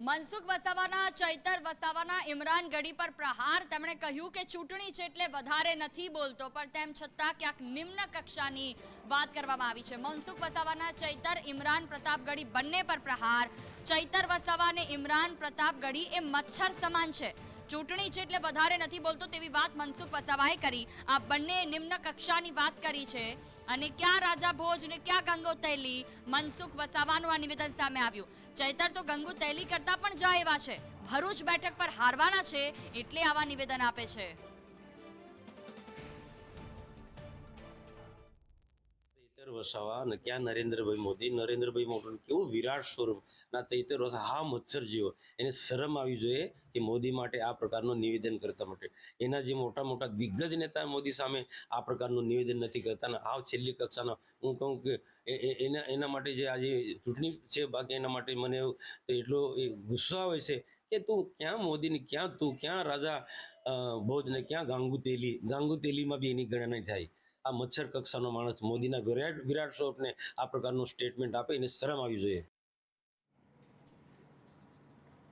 મનસુખ વસાવાના, ચૈતર વસાવાના, ઇમરાન ગઢી પર પ્રહાર. તેમણે કહ્યું કે ચૂંટણી છે એટલે વધારે નથી બોલતો, પણ તેમ છતાં ક્યાંક નિમ્ન કક્ષાની વાત કરવામાં આવી છે. મનસુખ વસાવાના, ચૈતર, ઇમરાન પ્રતાપગઢી બંને પર પ્રહાર. ચૈતર વસાવા અને ઇમરાન પ્રતાપગઢી એ મચ્છર સમાન છે. ચૂંટણી છે એટલે વધારે નથી બોલતો તેવી વાત મનસુખ વસાવાએ કરી. આ બંને નિમ્ન કક્ષાની વાત કરી છે. અને ક્યાં રાજા ભોજ ને ક્યાં ગંગો તૈલી? મનસુખ વસાવાનું આ નિવેદન સામે આવ્યું. ચૈતર તો ગંગુ તૈલી કરતા પણ જાય એવા છે. ભરૂચ બેઠક પર હારવાના છે એટલે આવા નિવેદન આપે છે. વસાવા અને ક્યાં નરેન્દ્રભાઈ મોદી? નરેન્દ્રભાઈ મોદીનું કેવું વિરાટ સ્વરૂપ? ના વસાવા હા મચ્છર જેવો. એને શરમ આવી જોઈએ કે મોદી માટે આ પ્રકારનું નિવેદન કરતા માટે. એના જે મોટા મોટા દિગ્ગજ નેતા મોદી સામે આ પ્રકારનું નિવેદન નથી કરતા. અને આ છેલ્લી કક્ષાનો હું કહું કે એના એના માટે જે આજે ચૂંટણી છે, બાકી એના માટે મને એટલો ગુસ્સો આવે છે કે તું ક્યાં મોદીની ક્યાં તું ક્યાં રાજા ભોજને ક્યાં ગાંગુ તેલી ગાંગુ બી એની ગણના થાય. આ મચ્છર કક્ષાનો માણસ મોદીના વિરાટ વિરાટ સ્વરૂપને આ પ્રકારનું સ્ટેટમેન્ટ આપે એને શરમ આવી જોઈએ.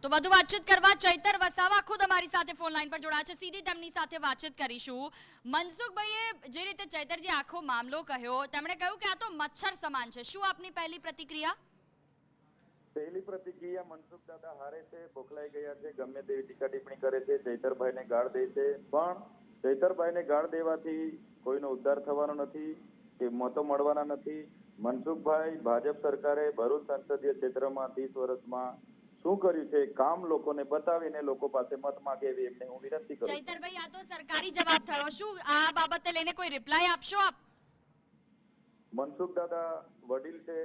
તો વધુ વાતચીત કરવા ચૈતર વસાવા ખુદ અમારી સાથે ફોન લાઈન પર જોડાયા છે. સીધી તેમની સાથે વાતચીત કરીશું. મનસુખભાઈએ જે રીતે ચૈતરજી આખો મામલો કહ્યો તેમણે કહ્યું કે આ તો મચ્છર સમાન છે. શું આપની પહેલી પ્રતિક્રિયા? પહેલી પ્રતિક્રિયા મનસુખ દાદા હારે છે બોખલાઈ ગયા છે ગમે તેવી ટીકા ટિપ્પણી કરે છે ચૈતરભાઈને ગાળ દે છે. પણ ચૈતરભાઈને ગાળ દેવાથી કોઈનો ઉદ્ધાર થવાનો નથી કે મતો મળવાના નથી. મનસુખભાઈ ભાજપ સરકારે ભરૂચ સંસદીય ક્ષેત્રમાં ત્રીસ વર્ષમાં શું કર્યું છે? કામ લોકોને બતાવીને લોકો પાસે મત માંગે એવી એમને હું વિનંતી કરું ચૈતરભાઈ આ તો સરકારી જવાબ થયો. શું આ બાબતે લઈને કોઈ રિપ્લાય આપશો આપ? મનસુખ દાદા વડીલ છે.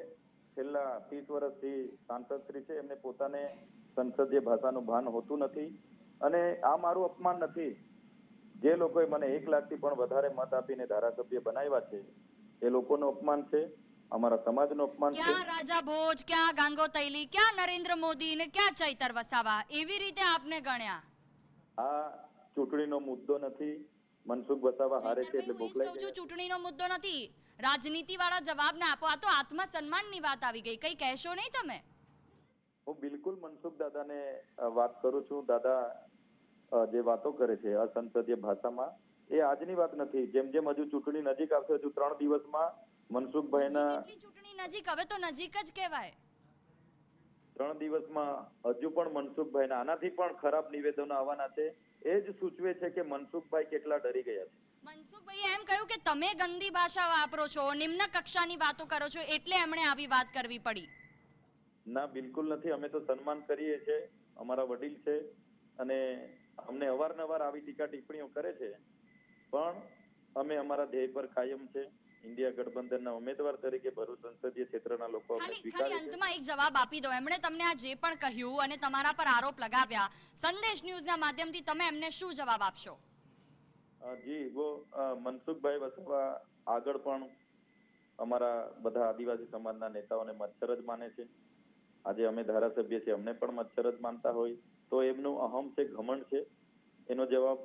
છેલ્લા ત્રીસ વર્ષથી સાંસદ શ્રી છે. એમને પોતાને સંસદીય ભાષાનું ભાન હોતું નથી. અને આ મારું અપમાન નથી. જે લોકોએ મને એક લાખથી પણ વધારે મત આપીને ધારાસભ્ય બનાવ્યા છે એ લોકોનું અપમાન છે અમારા સમાજનું અપમાન છે. ક્યાં રાજા ભોજ ક્યાં ગાંગો તૈલી ક્યાં નરેન્દ્ર મોદી ને ક્યાં ચૈતર વસાવા? એવી રીતે આપને ગણ્યા. આ ચૂંટણીનો મુદ્દો નથી. મનસુખ વસાવા હારે છે એટલે બોકલાઈ ગયા. ચૂંટણીનો મુદ્દો નથી. રાજનીતિ વાળા જવાબ ના આપો. આ તો આત્મસન્માનની વાત આવી ગઈ. કઈ કહેશો નહીં તમે? હું બિલકુલ મનસુખ દાદાને વાત કરું છું. દાદા જે વાતો કરે છે અસંસદીય ભાષામાં એ આજની વાત નથી. જેમ જેમ હજુ ચૂંટણી નજીક આવશે હજુ ત્રણ દિવસમાં મનસુખભાઈના ચૂંટણી નજીક? હવે તો નજીક જ કહેવાય. ત્રણ દિવસમાં હજુ પણ મનસુખભાઈના આનાથી પણ ખરાબ નિવેદનો આવવાના છે. એ જ સૂચવે છે કે મનસુખભાઈ કેટલા ડરી ગયા છે. મનસુખભાઈએ એમ કહ્યું કે તમે ગંદી ભાષા વાપરો છો નિમ્ન કક્ષાની વાતો કરો છો એટલે એમણે આવી વાત કરવી પડી. ના બિલકુલ નથી. અમે તો સન્માન કરીએ છીએ. અમારા વડીલ છે. અને અમને અવારનવાર આવી ટીકા ટિપ્પણીઓ કરે છે. પણ અમે અમારા ધ્યેય પર કાયમ છે. ઇન્ડિયા ગઠબંધનના ઉમેદવાર તરીકે ભરૂચ સંસદીય ક્ષેત્રના લોકો ખાલી અંતમાં એક જવાબ આપી દો. એમણે તમને આ જે પણ કહ્યું અને તમારા પર આરોપ લગાવ્યા સંદેશ ન્યૂઝના માધ્યમથી તમે એમને શું જવાબ આપશો? જી વો મનસુખભાઈ વસાવા આગળ પણ અમારા બધા આદિવાસી સમાજના નેતાઓને મચ્છર જ માને છે. આજે અમે ધારાસભ્ય છીએ અમને પણ મચ્છર જ માનતા હોય. તો એમનું અહમ છે, ઘમંડ છે. એનો જવાબ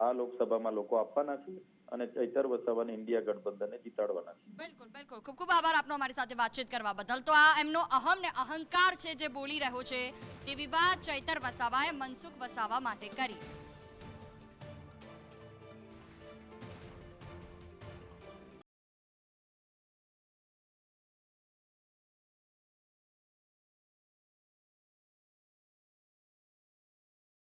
આ લોકસભામાં લોકો આપવાના છે અને ચૈતર વસાવાને ઇન્ડિયા ગઠબંધનને જીતાડવાના છે. બિલકુલ બિલકુલ. ખૂબ ખૂબ આભાર આપનો અમારી સાથે વાતચીત કરવા બદલ. તો આ એમનો અહમ ને અહંકાર છે જે બોલી રહ્યો છે, તેવી વાત ચૈતર વસાવાએ મનસુખ વસાવા માટે કરી.